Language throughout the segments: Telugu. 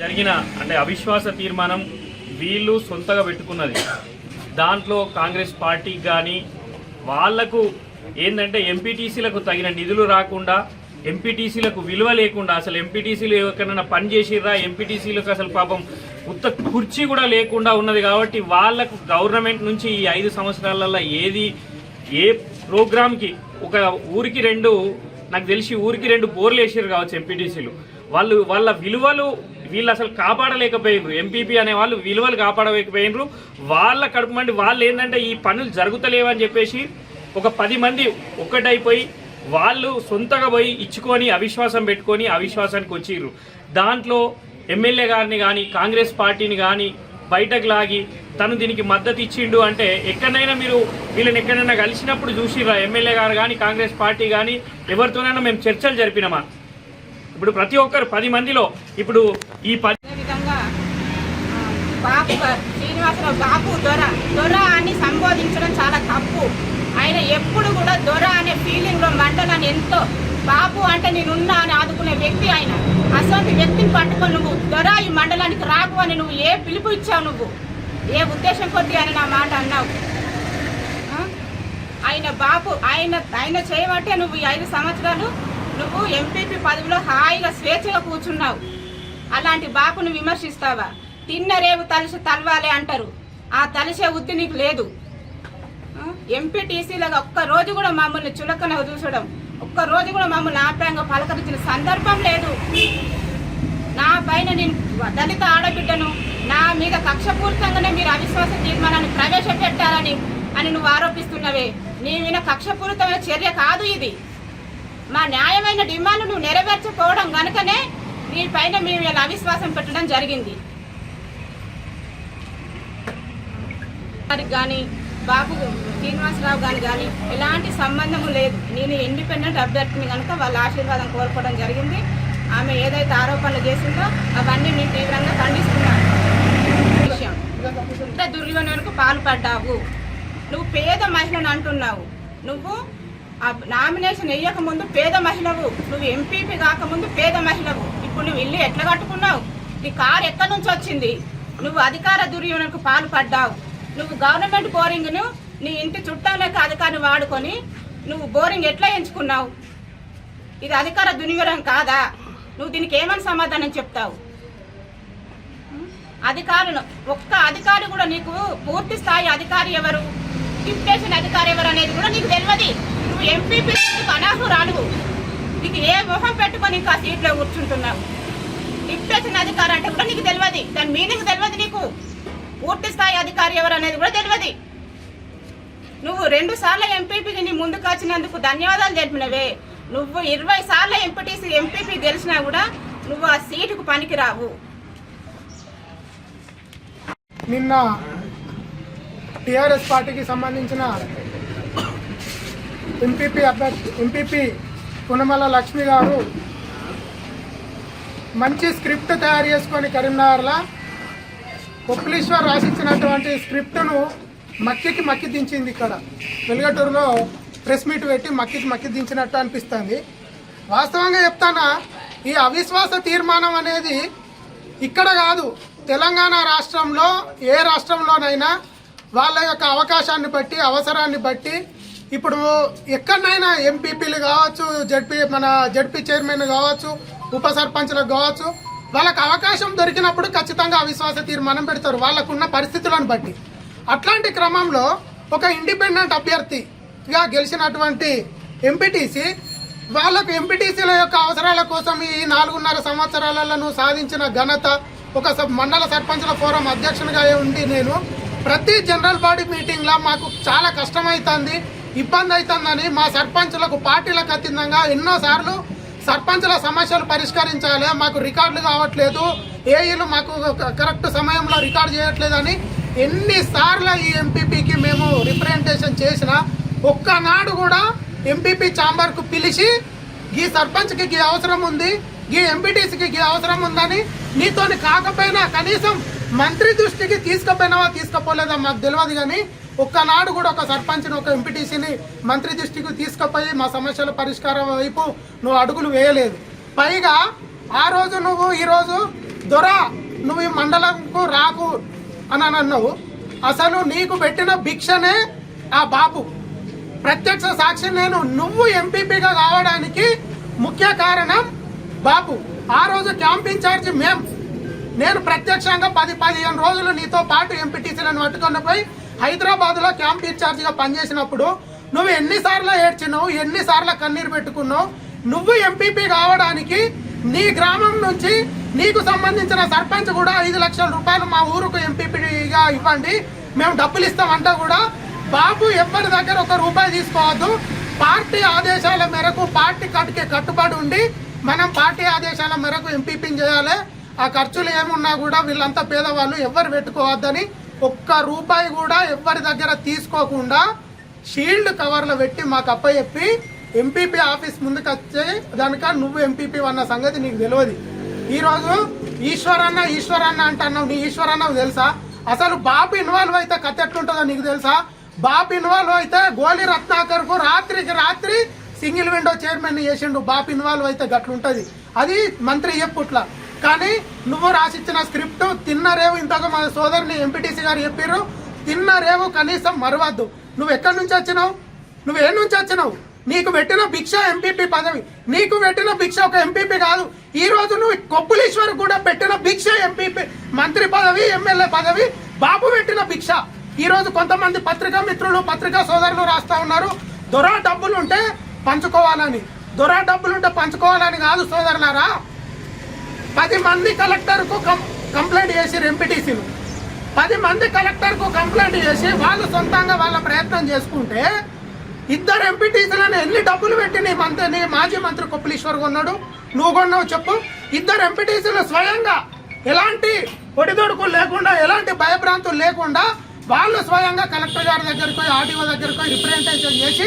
జరిగిన అంటే అవిశ్వాస తీర్మానం వీళ్ళు సొంతగా పెట్టుకున్నది. దాంట్లో కాంగ్రెస్ పార్టీకి కానీ వాళ్ళకు ఏంటంటే ఎంపీటీసీలకు తగిన నిధులు రాకుండా ఎంపీటీసీలకు విలువ లేకుండా అసలు ఎంపీటీసీలు ఎక్కడైనా పని చేసిర్రా? ఎంపీటీసీలకు అసలు పాపం ఉత్త కుర్చీ కూడా లేకుండా ఉన్నది కాబట్టి వాళ్ళకు గవర్నమెంట్ నుంచి ఈ ఐదు సంవత్సరాలలో ఏది ఏ ప్రోగ్రామ్కి ఒక ఊరికి రెండు నాకు తెలిసి ఊరికి రెండు బోర్లు వేసారు కావచ్చు ఎంపీటీసీలు వాళ్ళు వాళ్ళ విలువలు వీళ్ళు అసలు కాపాడలేకపోయినరు ఎంపీపీ అనే వాళ్ళు విలువలు కాపాడలేకపోయినరు వాళ్ళ కడుపు మండి వాళ్ళు ఏంటంటే ఈ పనులు జరుగుతలేవని చెప్పేసి ఒక పది మంది ఒక్కటైపోయి వాళ్ళు సొంతగా పోయి ఇచ్చుకొని అవిశ్వాసం పెట్టుకొని అవిశ్వాసానికి వచ్చిర్రు. దాంట్లో ఎమ్మెల్యే గారిని కానీ కాంగ్రెస్ పార్టీని కానీ బయటకు లాగి తను దీనికి మద్దతు ఇచ్చిండు అంటే ఎక్కడైనా మీరు వీళ్ళని ఎక్కడైనా కలిసినప్పుడు చూసిర్రా? ఎమ్మెల్యే గారు కానీ కాంగ్రెస్ పార్టీ కానీ ఎవరితోనైనా మేము చర్చలు జరిపినామా? ఇప్పుడు ప్రతి ఒక్కరు పది మందిలో ఇప్పుడు ఈ పది విధంగా బాపు శ్రీనివాసరావు బాపు దొర దొర అని సంబోధించడం చాలా తప్పు. ఆయన ఎప్పుడు కూడా దొర అనే ఫీలింగ్లో మండలని ఎంతో బాపు అంటే నేనున్నా అని ఆదుకునే వ్యక్తి ఆయన. అసలు వ్యక్తిని పట్టుకొని నువ్వు దొర ఈ మండలానికి రాకు అని నువ్వు ఏ పిలుపు ఇచ్చావు నువ్వు? ఏ ఉద్దేశం కొద్ది అని నా మాట అన్నావు? ఆయన బాపు ఆయన ఆయన చేయబట్టే నువ్వు ఈ ఐదు సంవత్సరాలు నువ్వు ఎంపీపీ పదవిలో హాయిగా స్వేచ్ఛగా కూర్చున్నావు. అలాంటి బాపును విమర్శిస్తావా? తిన్న రేవు తలిసి తలవాలి అంటారు. ఆ తలిసే ఉద్ది నీకు లేదు. ఎంపీటీసీలుగా ఒక్క రోజు కూడా మమ్మల్ని చులకన చూసడం ఒక్క రోజు కూడా మమ్మల్ని ఆప్యాయంగా పలకరించిన సందర్భం లేదు. నా పైన నేను దళిత ఆడబిడ్డను నా మీద కక్షపూరితంగానే మీరు అవిశ్వాస తీర్మానాన్ని ప్రవేశపెట్టాలని అని నువ్వు ఆరోపిస్తున్నవే. నీ మీద కక్షపూరితమైన చర్య కాదు ఇది. మా న్యాయమైన డిమాండ్ నువ్వు నెరవేర్చకపోవడం కనుకనే నీ పైన మేము ఇలా అవిశ్వాసం పెట్టడం జరిగింది. కానీ బాబు శ్రీనివాసరావు గారు కానీ ఎలాంటి సంబంధము లేదు. నేను ఇండిపెండెంట్ అభ్యర్థిని కనుక వాళ్ళ ఆశీర్వాదం కోరుకోవడం జరిగింది. ఆమె ఏదైతే ఆరోపణలు చేసిందో అవన్నీ నేను తీవ్రంగా ఖండిస్తున్నాను. విషయం. ఇంత దుర్వినియోగకు పాల్పడ్డావు. నువ్వు పేద మహిళను అంటున్నావు. నువ్వు ఆ నామినేషన్ వేయక ముందు పేద మహిళవు. నువ్వు ఎంపీపీ కాకముందు పేద మహిళవు. ఇప్పుడు నువ్వు ఇల్లు ఎట్లా కట్టుకున్నావు? నీ కారు ఎక్కడి నుంచి వచ్చింది? నువ్వు అధికార దుర్వినియోగకు పాల్పడ్డావు. నువ్వు గవర్నమెంట్ బోరింగ్ను నీ ఇంటి చుట్టాలకు అధికారిని వాడుకొని నువ్వు బోరింగ్ ఎట్లా ఎంచుకున్నావు? ఇది అధికార దుర్వినియోగం కాదా? నువ్వు దీనికి ఏమని సమాధానం చెప్తావు? అధికారులు ఒక్క అధికారి కూడా నీకు పూర్తి స్థాయి అధికారి ఎవరు? డిప్యూటేషన్ అధికారి ఎవరు అనేది కూడా నీకు తెలియదు. నువ్వు ఎంపీపీ అనర్హురాలు నీకు ఏ మొహం పెట్టుకొని ఇంకా సీట్లో కూర్చుంటున్నావు? డిప్యూటేషన్ అధికారి అంటే కూడా నీకు తెలియదు. దాని మీనింగ్ తెలియదు నీకు. పూర్తి స్థాయి అధికారి ఎవరు అనేది కూడా తెలియదు. నువ్వు రెండు సార్లు ఎంపీపీకి నీ ముందుకు వచ్చినందుకు ధన్యవాదాలు తెలిపినవే. నువ్వు ఇరవై సార్లు ఎంపీటీసీ ఎంపీపీ గెలిచినా కూడా నువ్వు ఆ సీటుకు పనికిరావు. నిన్న టిఆర్ఎస్ పార్టీకి సంబంధించిన ఎంపీపీ అభ్యర్థి ఎంపీపీ పునమల లక్ష్మి గారు మంచి స్క్రిప్ట్ తయారు చేసుకొని కరీంనగర్లో కొప్పులీశ్వర్ రాసిచ్చినటువంటి స్క్రిప్ట్ను మక్కికి మక్కి దించింది ఇక్కడ. వెలుగటూరులో ప్రెస్ మీట్ పెట్టి మక్కికి మక్కి దించినట్టు అనిపిస్తుంది. వాస్తవంగా చెప్తానా ఈ అవిశ్వాస తీర్మానం అనేది ఇక్కడ కాదు తెలంగాణ రాష్ట్రంలో ఏ రాష్ట్రంలోనైనా వాళ్ళ యొక్క అవకాశాన్ని బట్టి అవసరాన్ని బట్టి ఇప్పుడు ఎక్కడనైనా ఎంపీపీలు కావచ్చు జడ్పీ మన జడ్పీ చైర్మన్ కావచ్చు ఉప సర్పంచ్లకు కావచ్చు వాళ్ళకి అవకాశం దొరికినప్పుడు ఖచ్చితంగా అవిశ్వాస తీర్మానం పెడతారు. వాళ్ళకున్న పరిస్థితులను బట్టి. అట్లాంటి క్రమంలో ఒక ఇండిపెండెంట్ అభ్యర్థిగా గెలిచినటువంటి ఎంపీటీసీ వాళ్ళకు ఎంపీటీసీల యొక్క అవసరాల కోసం ఈ నాలుగున్నర సంవత్సరాలలో సాధించిన ఘనత ఒక సబ్- మండల సర్పంచుల ఫోరం అధ్యక్షునిగా ఉండి నేను ప్రతి జనరల్ బాడీ మీటింగ్లో మాకు చాలా కష్టమవుతుంది ఇబ్బంది అవుతుందని మా సర్పంచులకు పార్టీలకు అతీతంగా ఎన్నోసార్లు సర్పంచుల సమస్యలు పరిష్కరించాలి. మాకు రికార్డులు కావట్లేదు. ఏఈలు మాకు క- కరెక్ట్ సమయంలో రికార్డు చేయట్లేదని ఎన్నిసార్లు ఈ ఎంపీపీకి మేము రిప్రజెంటేషన్ చేసినా ఒక్కనాడు కూడా ఎంపీపీ ఛాంబర్కు పిలిచి ఈ సర్పంచ్కి ఈ అవసరం ఉంది ఈ ఎంపీటీసీకి ఈ అవసరం ఉందని నీతోని కాకపోయినా కనీసం మంత్రి దృష్టికి తీసుకుపోయినావా తీసుకుపోలేదా మాకు తెలియదు కానీ ఒక్కనాడు కూడా ఒక సర్పంచ్ని ఒక ఎంపీటీసీని మంత్రి దృష్టికి తీసుకుపోయి మా సమస్యల పరిష్కారం వైపు నువ్వు అడుగులు వేయలేదు. పైగా ఆ రోజు నువ్వు ఈరోజు దొర నువ్వు ఈ మండలంకు రాకు అని అని అన్నావు. అసలు నీకు పెట్టిన భిక్షనే ఆ బాబు. ప్రత్యక్ష సాక్షి నేను నువ్వు ఎంపీపీగా కావడానికి ముఖ్య కారణం బాబు. ఆ రోజు క్యాంప్ ఇన్ఛార్జ్ మేం. నేను ప్రత్యక్షంగా పది పదిహేను రోజులు నీతో పాటు ఎంపీటీసీలను పట్టుకొని పోయి హైదరాబాద్లో క్యాంప్ ఇన్ఛార్జిగా పనిచేసినప్పుడు నువ్వు ఎన్నిసార్లు ఏడ్చినావు ఎన్నిసార్లు కన్నీరు పెట్టుకున్నావు నువ్వు ఎంపీపీ కావడానికి నీ గ్రామం నుంచి నీకు సంబంధించిన సర్పంచ్ కూడా ఐదు లక్షల రూపాయలు మా ఊరుకు ఎంపీపీగా ఇవ్వండి. మేము డబ్బులు ఇస్తామంటా కూడా బాబు ఎవరి దగ్గర ఒక రూపాయి తీసుకోవద్దు. పార్టీ ఆదేశాల మేరకు పార్టీ కట్టుకే కట్టుబడి ఉండి మనం పార్టీ ఆదేశాల మేరకు ఎంపీపీని చేయాలి. ఆ ఖర్చులు ఏమున్నా కూడా వీళ్ళంతా పేదవాళ్ళు ఎవరు పెట్టుకోవద్దని ఒక్క రూపాయి కూడా ఎవరి దగ్గర తీసుకోకుండా షీల్డ్ కవర్లో పెట్టి మాకు అప్పచెప్పి ఎంపీపీ ఆఫీస్ ముందుకు వచ్చే దానిక నువ్వు ఎంపీపీ అన్న సంగతి నీకు తెలియదు. ఈరోజు ఈశ్వరన్న ఈశ్వరన్న అంటున్నావు నీ ఈశ్వరన్న తెలుసా? అసలు బాబు ఇన్వాల్వ్ అయితే కథ ఎట్లుంటుందో నీకు తెలుసా? బాబు ఇన్వాల్వ్ అయితే గోలి రత్నాకర్కు రాత్రికి రాత్రి సింగిల్ విండో చైర్మన్ చేసిండు. బాబు ఇన్వాల్వ్ అయితే గట్లుంటుంది. అది మంత్రి చెప్పుట్లా. కానీ నువ్వు రాసిచ్చిన స్క్రిప్ట్ తిన్న రేవు ఇంతకు మా సోదరుని ఎంపీటీసీ గారు చెప్పారు తిన్న రేవు కనీసం మరవద్దు. నువ్వు ఎక్కడి నుంచి వచ్చినావు? నువ్వు ఏ నుంచి వచ్చినావు? నీకు పెట్టిన భిక్ష ఎంపీపీ పదవి. నీకు పెట్టిన భిక్ష ఒక ఎంపీపీ కాదు. ఈ రోజు నువ్వు కొప్పులీశ్వర్ కూడా పెట్టిన భిక్ష ఎంపీపీ మంత్రి పదవి ఎమ్మెల్యే పదవి. బాబు పెట్టిన భిక్ష. ఈ రోజు కొంతమంది పత్రికా మిత్రులు పత్రికా సోదరులు రాస్తా ఉన్నారు. దొరా డబ్బులు ఉంటే పంచుకోవాలని. దొరా డబ్బులు ఉంటే పంచుకోవాలని కాదు సోదరులారా. పది మంది కలెక్టర్కు కంప్లైంట్ చేసిరు ఎంపీటీసీలు పది మంది కలెక్టర్కు కంప్లైంట్ చేసి వాళ్ళు సొంతంగా వాళ్ళ ప్రయత్నం చేసుకుంటే ఇద్దరు ఎంపీటీసీలను ఎన్ని డబ్బులు పెట్టి నీ మంత్రి నీ మాజీ మంత్రి కొప్పులీశ్వర్ కొన్నాడు? నువ్వు కొన్నావు చెప్పు. ఇద్దరు ఎంపీటీసీలు స్వయంగా ఎలాంటి ఒడిదొడుకులు లేకుండా ఎలాంటి భయభ్రాంతులు లేకుండా వాళ్ళు స్వయంగా కలెక్టర్ గారి దగ్గరికి పోయి ఆర్టీఓ దగ్గరికి రిప్రజెంటేషన్ చేసి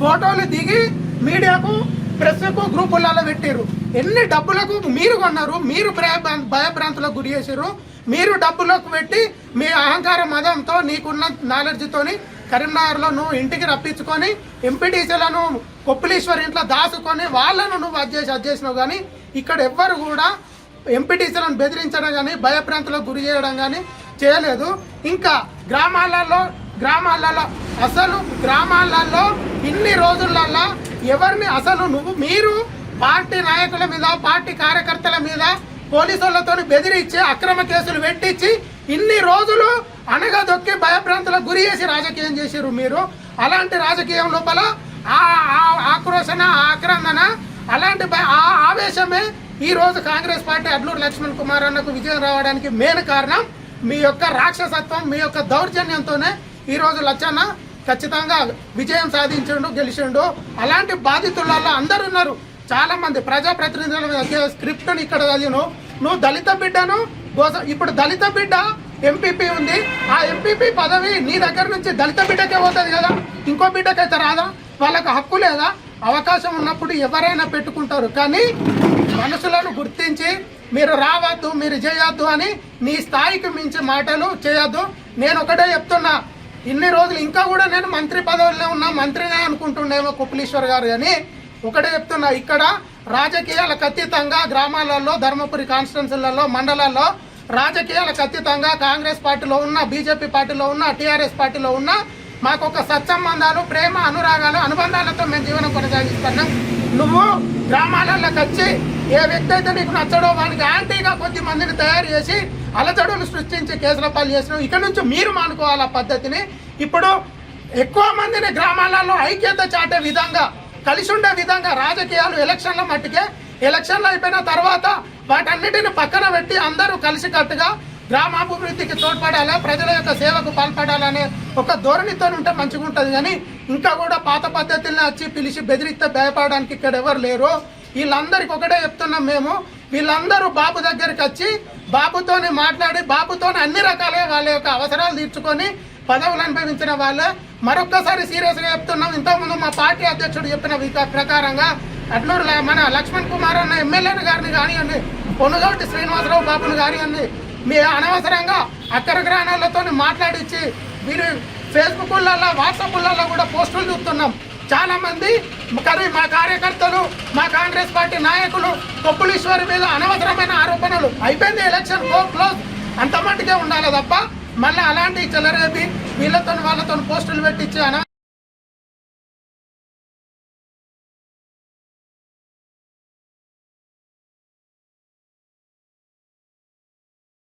ఫోటోలు దిగి మీడియాకు ప్రెస్కు గ్రూపులలో పెట్టారు ఎన్ని డబ్బులకు మీరు కొన్నారు? మీరు భయభ్రాంతులకు గురి చేశారు. మీరు డబ్బులకు పెట్టి మీ అహంకార మదంతో నీకున్న నాలెడ్జ్తోని కరీంనగర్లో నువ్వు ఇంటికి రప్పించుకొని ఎంపీటీసీలను కొప్పులేశ్వర్ ఇంట్లో దాచుకొని వాళ్ళను నువ్వు అది చేసి అది చేసినావు కానీ ఇక్కడ ఎవ్వరు కూడా ఎంపీటీసీలను బెదిరించడం కానీ భయభ్రాంతులకు గురి చేయడం కానీ చేయలేదు. ఇంకా గ్రామాలలో గ్రామాలలో అసలు గ్రామాలలో ఇన్ని రోజులల్లో ఎవరిని అసలు నువ్వు మీరు పార్టీ నాయకుల మీద పార్టీ కార్యకర్తల మీద పోలీసులతో బెదిరించి అక్రమ కేసులు పెట్టించి ఇన్ని రోజులు అనగదొక్కి భయభ్రాంతులకు గురి చేసి రాజకీయం చేశారు మీరు. అలాంటి రాజకీయం లోపల ఆ ఆ- ఆక్రోశన ఆ ఆక్రందన అలాంటి భయ- ఆ ఆవేశమే ఈ రోజు కాంగ్రెస్ పార్టీ అడ్లూరు లక్ష్మణ్ కుమార్ అన్నకు విజయం రావడానికి మెయిన్ కారణం మీ యొక్క రాక్షసత్వం మీ యొక్క దౌర్జన్యంతోనే ఈ రోజు లచ్చన్న ఖచ్చితంగా విజయం సాధించిండు గెలిచిండు. అలాంటి బాధితులలో అందరు ఉన్నారు చాలా మంది ప్రజాప్రతినిధుల మీద స్క్రిప్ట్ ఇక్కడ చదివిను. నువ్వు దళిత బిడ్డను గోస ఇప్పుడు దళిత బిడ్డ ఎంపీపీ ఉంది. ఆ ఎంపీపీ పదవి నీ దగ్గర నుంచి దళిత బిడ్డకే పోతుంది కదా. ఇంకో బిడ్డకైతే రాదా? వాళ్ళకు హక్కు లేదా? అవకాశం ఉన్నప్పుడు ఎవరైనా పెట్టుకుంటారు. కానీ మనసులను గుర్తించి మీరు రావద్దు మీరు చేయొద్దు అని నీ స్థాయికి మించి మాటలు చేయొద్దు. నేను ఒకటే చెప్తున్నా. ఇన్ని రోజులు ఇంకా కూడా నేను మంత్రి పదవిలో ఉన్నా మంత్రినే అనుకుంటుండేమో కుప్లీశ్వర్ గారు కానీ ఒకటే చెప్తున్నా ఇక్కడ రాజకీయాలకు అతీతంగా గ్రామాలలో ధర్మపురి కాన్స్టిట్యున్సీలలో మండలాల్లో రాజకీయాలకు అతీతంగా కాంగ్రెస్ పార్టీలో ఉన్న బీజేపీ పార్టీలో ఉన్న టీఆర్ఎస్ పార్టీలో ఉన్న మాకు ఒక సత్సంబంధాలు ప్రేమ అనురాగాలు అనుబంధాలతో మేము జీవనం కొనసాగిస్తున్నాం. నువ్వు గ్రామాలలోకి వచ్చి ఏ వ్యక్తి అయితే నీకు నచ్చడో వానికి యాంటీగా కొద్ది మందిని తయారు చేసి అలజడులు సృష్టించి కేసుల పాలు చేసినావు. ఇక్కడ నుంచి మీరు మానుకోవాలి ఆ పద్ధతిని? ఇప్పుడు ఎక్కువ మందిని గ్రామాలలో ఐక్యత చాటే విధంగా కలిసి ఉండే విధంగా రాజకీయాలు ఎలక్షన్ల మట్టుకే ఎలక్షన్లు అయిపోయిన తర్వాత వాటన్నిటిని పక్కన పెట్టి అందరూ కలిసికట్టుగా గ్రామాభివృద్ధికి తోడ్పడాలా ప్రజల యొక్క సేవకు పాల్పడాలనే ఒక ధోరణితో ఉంటే మంచిగా ఉంటుంది. కానీ ఇంకా కూడా పాత పద్ధతులను వచ్చి పిలిచి బెదిరిస్తే భయపడడానికి ఇక్కడ ఎవరు లేరు. వీళ్ళందరికి ఒకటే చెప్తున్నాం మేము. వీళ్ళందరూ బాబు దగ్గరికి వచ్చి బాబుతోని మాట్లాడి బాబుతోని అన్ని రకాలుగా వాళ్ళ యొక్క అవసరాలు తీర్చుకొని పదవులు అనుభవించిన వాళ్ళే. మరొక్కసారి సీరియస్గా చెప్తున్నాం. ఇంతకుముందు మా పార్టీ అధ్యక్షుడు చెప్పిన ప్రకారంగా అట్లూరు ల- మన లక్ష్మణ్ కుమార్ అన్న ఎమ్మెల్యే గారిని కానివ్వండి పొనుగోటి శ్రీనివాసరావు బాబుని కానివ్వండి మీ అనవసరంగా అక్కర గ్రహణాలతో మాట్లాడించి మీరు ఫేస్బుక్లలో వాట్సాప్లలో కూడా పోస్టులు చూస్తున్నాం. చాలామంది కానీ మా కార్యకర్తలు మా కాంగ్రెస్ పార్టీ నాయకులు కొప్పులీశ్వరి మీద అనవసరమైన ఆరోపణలు. అయిపోయింది ఎలక్షన్ గో క్లోజ్. అంత మట్టుకే ఉండాలి తప్ప మళ్ళీ అలాంటి చెలరేపి వీళ్ళతో వాళ్ళతో పోస్టులు పెట్టించి అన